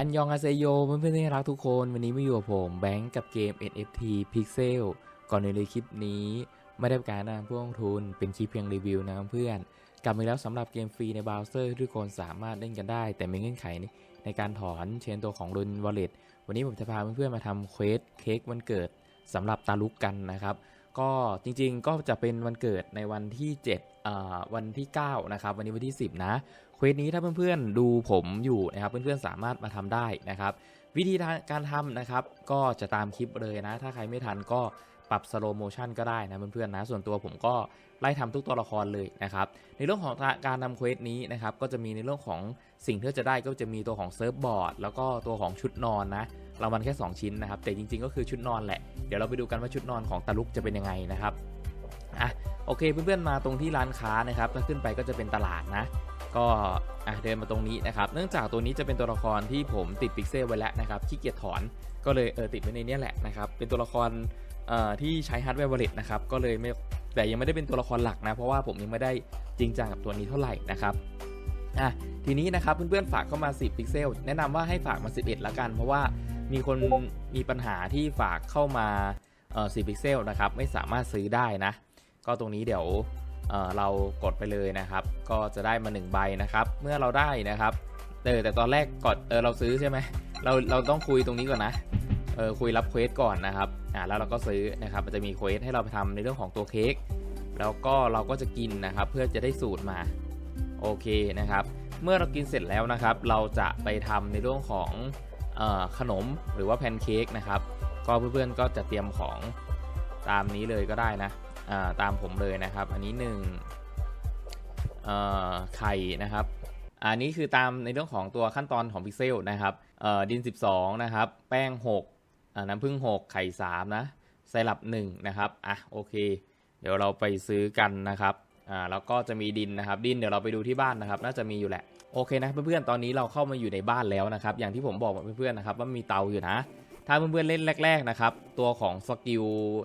อันยองอาเซโยเพื่อนๆที่รักทุกคนวันนี้มาอยู่กับผมแบงก์กับเกม NFT Pixel ก่อนอื่นเลยคลิปนี้ ไม่ได้เป็นการแนะนำผู้ลงทุนเป็นคลิปเพียงรีวิวนะเพื่อนกลับมาแล้วสำหรับเกมฟรีในเบราว์เซอร์ทุกคนสามารถเล่นกันได้ แต่มีเงื่อนไขในการถอนเชนตัวของรุนวอลเล็ตวันนี้ผมจะพาเพื่อนๆมาทำเควสเค้กวันเกิดสำหรับตาลุกกันนะครับ ก็จริงๆก็จะเป็นวันเกิดในวันที่7อ่าวันที่ 9 นะครับ วันนี้วันที่ 10 นะเควสนี้ถ้าเพื่อนๆดูผมอยู่นะครับเพื่อนๆสามารถมาทำได้นะครับ วิธีการทำนะครับ ก็จะตามคลิปเลยนะ ถ้าใครไม่ทันก็ปรับสโลโมชันก็ได้นะเพื่อนๆนะ ส่วนตัวผมก็ไล่ทำทุกตัวละครเลยนะครับ ในเรื่องของการทำเควสนี้นะครับ ก็จะมีในเรื่องของสิ่งที่จะได้ก็จะมีตัวของเซิร์ฟบอร์ดแล้วก็ตัวของชุดนอนนะเรางวัลแค่ 2 ชิ้นนะครับ แต่จริงๆก็คือชุดนอนแหละ เดี๋ยวเราไปดูกันว่าชุดนอนของตาลุกจะเป็นยังไงนะครับอะโอเคเพื่อนๆมาตรงที่ร้านค้านะครับถ้าขึ้นไปก็จะเป็นตลาดนะ ก็อะเดินมาตรงนี้นะครับ เนื่องจากตัวนี้จะเป็นตัวละครที่ผมติดพิกเซลไว้แล้วนะครับขี้เกียจถอนก็เลยเออติดไว้ในนี้แหละนะครับเป็นตัวละครที่ใช้ฮาร์ดแวร์วอลเล็ตนะครับก็เลยไม่แต่ยังไม่ได้เป็นตัวละครหลักนะ เพราะว่าผมยังไม่ได้จริงจังกับตัวนี้เท่าไหร่นะครับอะทีนี้นะครับเพื่อนๆฝากเข้ามา 10 พิกเซล แนะนำว่าให้ฝากมา 11 ละกัน เพราะว่ามีคนมีปัญหาที่ฝากเข้ามาเอ่อ10 พิกเซลนะครับไม่สามารถซื้อได้นะ ก็ตรงนี้เดี๋ยว เเรากดไปเลยนะครับ ก็จะได้มา1ใบนะครับ เมื่อเราได้นะครับเออแต่ตอนแรกกดเออเราซื้อใช่ไหมเราเราต้องคุยตรงนี้ก่อนนะเออคุยรับเควสก่อนนะครับอ่าแล้วเราก็ซื้อนะครับมันจะมีเควสให้เราไปทำในเรื่องของตัวเค้กแล้วก็เราก็จะกินนะครับ เพื่อจะได้สูตรมาโอเคนะครับ เมื่อเรากินเสร็จแล้วนะครับ เราจะไปทำในเรื่องของเออขนมหรือว่าแพนเค้กนะครับ ก็เพื่อนๆก็จะเตรียมของตามนี้เลยก็ได้นะ ตามผมเลยนะครับ อันนี้1เอ่อไข่นะครับ อันนี้คือตามในเรื่องของตัวขั้นตอนของพิกเซลนะครับดิน 12 นะครับ แป้ง 6 น้ำผึ้ง 6 ไข่ 3 นะไซรัป1นะครับ อะโอเค เดี๋ยวเราไปซื้อกันนะครับอ่าแล้วก็จะมีดินนะครับ ดินเดี๋ยวเราไปดูที่บ้านนะครับ น่าจะมีอยู่แหละโอเคนะเพื่อนๆตอนนี้เราเข้ามาอยู่ในบ้านแล้วนะครับ อย่างที่ผมบอกเพื่อนๆนะครับว่ามีเตาอยู่นะ ถ้าเพื่อนๆเล่นแรก ๆนะครับ ตัวของสกิล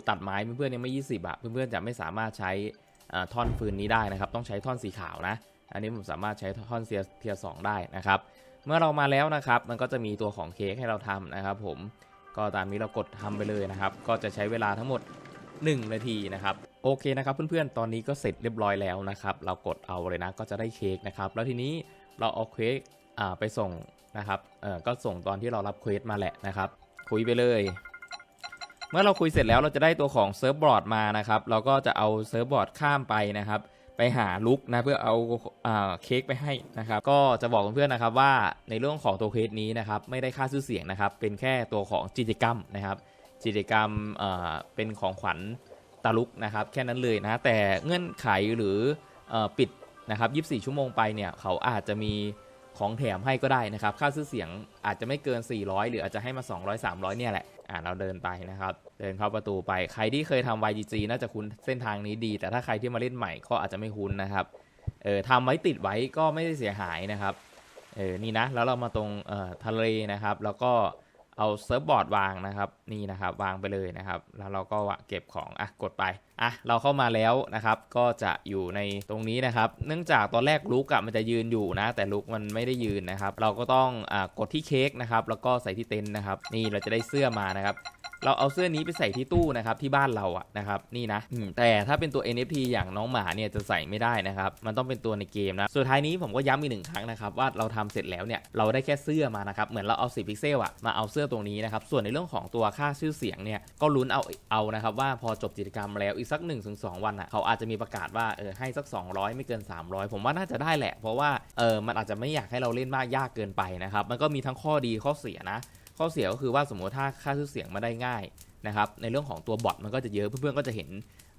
ตัดไม้เพื่อนๆยังไม่ 20อะเพื่อนๆจะไม่สามารถใช้ท่อนฟืนนี้ได้นะครับ ต้องใช้ท่อนสีขาวนะ อันนี้ผมสามารถใช้ท่อนเทียเทียสองได้นะครับ เมื่อเรามาแล้วนะครับ มันก็จะมีตัวของเค้กให้เราทำนะครับ ผมก็ตามนี้เรากดทำไปเลยนะครับ ก็จะใช้เวลาทั้งหมด 1 นาทีนะครับโอเคนะครับเพื่อนๆ ตอนนี้ก็เสร็จเรียบร้อยแล้วนะครับ เรากดเอาเลยนะก็จะได้เค้กนะครับ แล้วทีนี้เราเอาเค้กไปส่งนะครับเออก็ส่งตอนที่เรารับเควสมาแหละนะครับ คุยไปเลย เมื่อเราคุยเสร็จแล้วเราจะได้ตัวของเซิร์ฟบอร์ดมานะครับ เราก็จะเอาเซิร์ฟบอร์ดข้ามไปนะครับ ไปหาลุกนะเพื่อเอาอ่าเค้กไปให้นะครับ ก็จะบอกเพื่อนๆนะครับว่าในเรื่องของตัวเค้กนี้นะครับไม่ได้ค่าซื้อเสียงนะครับ เป็นแค่ตัวของกิจกรรมนะครับกิจกรรมเเป็นของขวัญตาลุกนะครับแค่นั้นเลยนะแต่เงื่อนไขหรืออปิดนะครับ 24 ชั่วโมงไปเนี่ยเขาอาจจะมี ของแถมให้ก็ได้นะครับ ค่าซื้อเสียงอาจจะไม่เกิน 400 หรืออาจจะให้มา 200 300 เนี่ยแหละ อ่าเราเดินไปนะครับ เดินเข้าประตูไป ใครที่เคยทำ YGG น่าจะคุ้นเส้นทางนี้ดี แต่ถ้าใครที่มาเล่นใหม่ก็อาจจะไม่คุ้นนะครับ เออทำไว้ติดไว้ก็ไม่ได้เสียหายนะครับ เออ นี่นะ แล้วเรามาตรงเอ่อทะเลนะครับ แล้วก็ เอาเซิร์ฟบอร์ดวางนะครับนี่นะครับวางไปเลยนะครับ แล้วเราก็เก็บของอะกดไปอะเราเข้ามาแล้วนะครับ ก็จะอยู่ในตรงนี้นะครับ เนื่องจากตอนแรกลุกอะมันจะยืนอยู่นะ แต่ลุกมันไม่ได้ยืนนะครับ เราก็ต้องอ่ากดที่เค้กนะครับ แล้วก็ใส่ที่เต็นท์นะครับ นี่เราจะได้เสื้อมานะครับ เราเอาเสื้อนี้ไปใส่ที่ตู้นะครับที่บ้านเราอะนะครับนี่นะแต่ถ้าเป็นตัว NFT อย่างน้องหมาเนี่ยจะใส่ไม่ได้นะครับมันต้องเป็นตัวในเกมนะสุดท้ายนี้ผมก็ย้ำอีกหนึ่งครั้งนะครับว่าเราทำเสร็จแล้วเนี่ยเราได้แค่เสื้อมานะครับเหมือนเราเอา10พิกเซลอะมาเอาเสื้อตรงนี้นะครับส่วนในเรื่องของตัวค่าชื่อเสียงเนี่ยก็ลุ้นเอาเอานะครับว่าพอจบกิจกรรมแล้วอีกสัก1-2วันอะเขาอาจจะมีประกาศว่าเออให้สัก 200 ไม่เกิน 300 ผมว่าน่าจะได้แหละ เพราะว่าเออมันอาจจะไม่อยากให้เราเล่นมากยากเกินไปนะครับมันก็มีทั้งข้อดีข้อเสียนะ ข้อเสียก็คือว่าสมมติถ้าค่าชื่อเสียงมาได้ง่ายนะครับในเรื่องของตัวบอทมันก็จะเยอะเพื่อนๆก็จะเห็น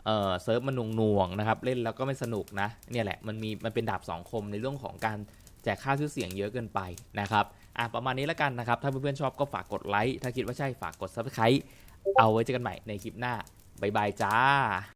เอ่อเซิร์ฟมันหน่วงๆนะครับเล่นแล้วก็ไม่สนุกนะเนี่ยแหละมันมีมันเป็นดาบสองคมในเรื่องของการแจกค่าชื่อเสียงเยอะเกินไปนะครับอะประมาณนี้แล้วกันนะครับ ถ้าเพื่อนๆชอบก็ฝากกดไลค์ถ้าคิดว่าใช่ฝากกด subscribe เอาไว้เจอกันใหม่ในคลิปหน้า บ๊ายบายจ้า